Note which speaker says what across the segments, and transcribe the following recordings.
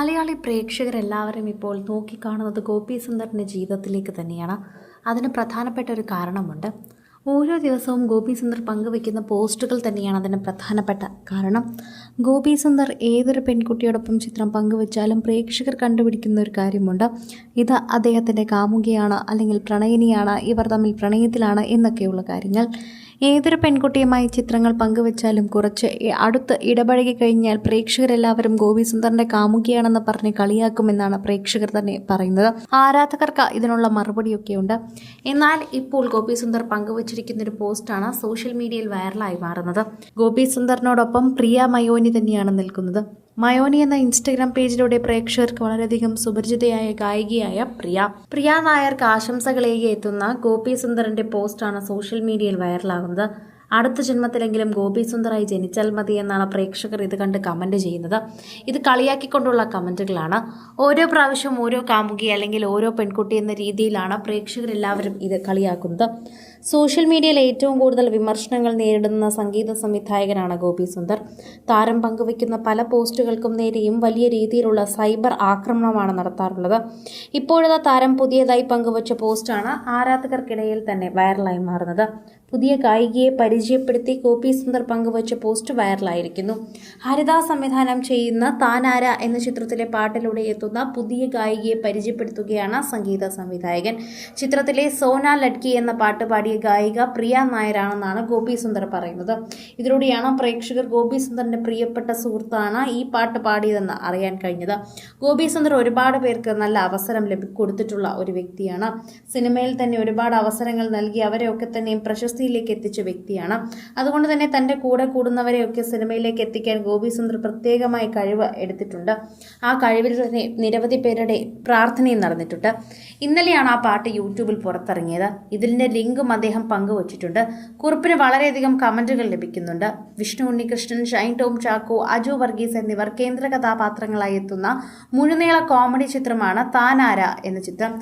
Speaker 1: മലയാളി പ്രേക്ഷകരെല്ലാവരും ഇപ്പോൾ നോക്കിക്കാണുന്നത് ഗോപി സുന്ദറിന്റെ ജീവിതത്തിലേക്ക് തന്നെയാണ്. അതിന് പ്രധാനപ്പെട്ട ഒരു കാരണമുണ്ട്. ഓരോ ദിവസവും ഗോപി സുന്ദർ പങ്കുവെക്കുന്ന പോസ്റ്റുകൾ തന്നെയാണ് അതിന് പ്രധാനപ്പെട്ട കാരണം. ഗോപി സുന്ദർ ഏതൊരു പെൺകുട്ടിയോടൊപ്പം ചിത്രം പങ്കുവെച്ചാലും പ്രേക്ഷകർ കണ്ടുപിടിക്കുന്ന ഒരു കാര്യമുണ്ട്. ഇത് അദ്ദേഹത്തിന്റെ കാമുകിയാണ് അല്ലെങ്കിൽ പ്രണയിനിയാണ് ഇവർ തമ്മിൽ പ്രണയത്തിലാണ് എന്നൊക്കെയുള്ള കാര്യങ്ങൾ. ഏതൊരു പെൺകുട്ടിയുമായി ചിത്രങ്ങൾ പങ്കുവച്ചാലും കുറച്ച് അടുത്ത് ഇടപഴകി കഴിഞ്ഞാൽ പ്രേക്ഷകരെല്ലാവരും ഗോപി സുന്ദറിന്റെ കാമുകിയാണെന്ന് പറഞ്ഞ് കളിയാക്കുമെന്നാണ് പ്രേക്ഷകർ തന്നെ പറയുന്നത്. ആരാധകർക്ക് ഇതിനുള്ള മറുപടിയൊക്കെയുണ്ട്. എന്നാൽ ഇപ്പോൾ ഗോപി സുന്ദർ പങ്കുവച്ചിരിക്കുന്ന ഒരു പോസ്റ്റാണ് സോഷ്യൽ മീഡിയയിൽ വൈറലായി മാറുന്നത്. ഗോപി സുന്ദറിനോടൊപ്പം പ്രിയ മയോനി തന്നെയാണ് നിൽക്കുന്നത്. മയോനി എന്ന ഇൻസ്റ്റഗ്രാം പേജിലൂടെ പ്രേക്ഷകർക്ക് വളരെയധികം സുപരിചിതയായ ഗായികയായ പ്രിയ. പ്രിയ നായർക്ക് ആശംസകളേകി എത്തുന്ന ഗോപി സുന്ദറിന്റെ പോസ്റ്റാണ് സോഷ്യൽ മീഡിയയിൽ വൈറലാകുന്നത്. അടുത്ത ജന്മത്തിലെങ്കിലും ഗോപി സുന്ദറായി ജനിച്ചാൽ മതി എന്നാണ് പ്രേക്ഷകർ ഇത് കണ്ട് കമന്റ് ചെയ്യുന്നത്. ഇത് കളിയാക്കിക്കൊണ്ടുള്ള കമന്റുകളാണ് ഓരോ പ്രാവശ്യം ഓരോ കാമുകി അല്ലെങ്കിൽ ഓരോ പെൺകുട്ടി എന്ന രീതിയിലാണ് പ്രേക്ഷകരെല്ലാവരും ഇത് കളിയാക്കുന്നത്. സോഷ്യൽ മീഡിയയിൽ ഏറ്റവും കൂടുതൽ വിമർശനങ്ങൾ നേരിടുന്ന സംഗീത സംവിധായകനാണ് ഗോപി സുന്ദർ. താരം പങ്കുവയ്ക്കുന്ന പല പോസ്റ്റുകൾക്കും നേരെയും വലിയ രീതിയിലുള്ള സൈബർ ആക്രമണമാണ് നടത്താറുള്ളത്. ഇപ്പോഴത്തെ താരം പുതിയതായി പങ്കുവച്ച പോസ്റ്റാണ് ആരാധകർക്കിടയിൽ തന്നെ വൈറലായി മാറുന്നത്. പുതിയ ഗായികയെ പരിചയപ്പെടുത്തി ഗോപി സുന്ദർ പങ്കുവച്ച പോസ്റ്റ് വൈറലായിരിക്കുന്നു. ഹരിതാ സംവിധാനം ചെയ്യുന്ന താനാര എന്ന ചിത്രത്തിലെ പാട്ടിലൂടെ എത്തുന്ന പുതിയ ഗായികയെ പരിചയപ്പെടുത്തുകയാണ് സംഗീത സംവിധായകൻ. ചിത്രത്തിലെ സോന ലഡ്കി എന്ന പാട്ട് പാടിയ ഗായിക പ്രിയ നായരാണെന്നാണ് ഗോപി സുന്ദർ പറയുന്നത്. ഇതിലൂടെയാണ് പ്രേക്ഷകർ ഗോപി സുന്ദറിന്റെ പ്രിയപ്പെട്ട സുഹൃത്താണ് ഈ പാട്ട് പാടിയതെന്ന് അറിയാൻ കഴിഞ്ഞത്. ഗോപി സുന്ദർ ഒരുപാട് പേർക്ക് നല്ല അവസരം ലഭി കൊടുത്തിട്ടുള്ള ഒരു വ്യക്തിയാണ്. സിനിമയിൽ തന്നെ ഒരുപാട് അവസരങ്ങൾ നൽകി അവരെയൊക്കെ തന്നെ പ്രശസ്തിയിലേക്ക് എത്തിച്ച വ്യക്തിയാണ്. അതുകൊണ്ട് തന്നെ തന്റെ കൂടെ കൂടുന്നവരെയൊക്കെ സിനിമയിലേക്ക് എത്തിക്കാൻ ഗോപി സുന്ദർ പ്രത്യേകമായി കഴിവ് എടുത്തിട്ടുണ്ട്. ആ കഴിവിൽ തന്നെ നിരവധി പേരുടെ പ്രാർത്ഥനയും നടന്നിട്ടുണ്ട്. ഇന്നലെയാണ് ആ പാട്ട് യൂട്യൂബിൽ പുറത്തിറങ്ങിയത്. ഇതിന്റെ ലിങ്കും അദ്ദേഹം പങ്കുവച്ചിട്ടുണ്ട്. കുറിപ്പിന് വളരെയധികം കമന്റുകൾ ലഭിക്കുന്നുണ്ട്. വിഷ്ണു ഉണ്ണികൃഷ്ണൻ ഷൈൻ ടോം ചാക്കോ അജു വർഗീസ് എന്നിവർ കേന്ദ്ര കഥാപാത്രങ്ങളായി എത്തുന്ന മുഴുനീള കോമഡി ചിത്രമാണ് താനാര എന്ന ചിത്രം.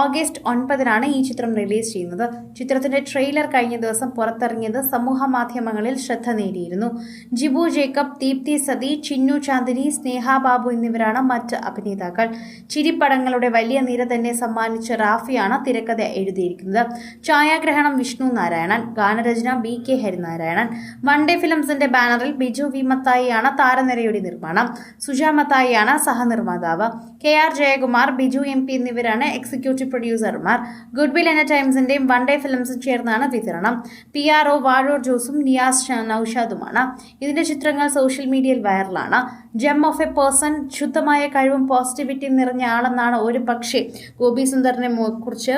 Speaker 1: ഓഗസ്റ്റ് ഒൻപതിനാണ് ഈ ചിത്രം റിലീസ് ചെയ്യുന്നത്. ചിത്രത്തിന്റെ ട്രെയിലർ കഴിഞ്ഞ ദിവസം പുറത്തിറങ്ങിയത് സമൂഹ മാധ്യമങ്ങളിൽ ശ്രദ്ധ നേടിയിരുന്നു. ജിബു ജേക്കബ് ദീപ്തി സതി ചിന്നു ചാന്ദിനി സ്നേഹ ബാബു എന്നിവരാണ് മറ്റ് അഭിനേതാക്കൾ. ചിരിപ്പടങ്ങളുടെ വലിയ നിര തന്നെ സമ്മാനിച്ച റാഫിയാണ് തിരക്കഥ എഴുതിയിരിക്കുന്നത്. ഛായാഗ്രഹണം വിഷ്ണു നാരായണൻ ഗാനരചന B K Harinarayanan. One day ഫിലിംസിന്റെ ബാനറിൽ ബിജു വി മത്തായിയാണ് താരനിരയുടെ നിർമ്മാണം. സുജ മത്തായിയാണ് സഹനിർമ്മാതാവ്. K R Jayakumar Biju M P എന്നിവരാണ് എക്സിക്യൂട്ടീവ് പ്രൊഡ്യൂസർമാർ. ഗുഡ്വിൽ എന്റർടൈംസിന്റെയും വൺഡേ ഫിലിംസും ചേർന്നാണ് വിതരണം. പി ആർ ഒ വാഴൂർ ജോസും നിയാസ് നൌഷാദുമാണ്. ഇതിന്റെ ചിത്രങ്ങൾ സോഷ്യൽ മീഡിയയിൽ വൈറലാണ്. ജെം ഓഫ് എ പേഴ്സൺ ശുദ്ധമായ കഴിവും പോസിറ്റിവിറ്റിയും നിറഞ്ഞ ആളെന്നാണ് ഒരു പക്ഷേ. ഗോപി സുന്ദറിനെ കുറിച്ച്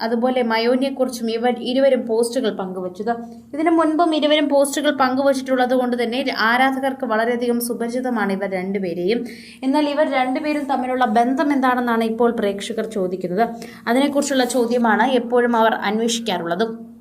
Speaker 1: അതുപോലെ മയോനിയെക്കുറിച്ചും ഇവർ ഇരുവരും പോസ്റ്റുകൾ പങ്കുവച്ചത്. ഇതിനു മുൻപും ഇരുവരും പോസ്റ്റുകൾ പങ്കുവച്ചിട്ടുള്ളത് കൊണ്ട് തന്നെ ആരാധകർക്ക് വളരെയധികം സുപരിചിതമാണ് ഇവർ രണ്ടുപേരെയും. എന്നാൽ ഇവർ രണ്ടുപേരും തമ്മിലുള്ള ബന്ധം എന്താണെന്നാണ് ഇപ്പോൾ പ്രേക്ഷകർ ചോദിക്കുന്നത്. അതിനെക്കുറിച്ചുള്ള ചോദ്യമാണ് എപ്പോഴും അവർ അന്വേഷിക്കാറുള്ളത്.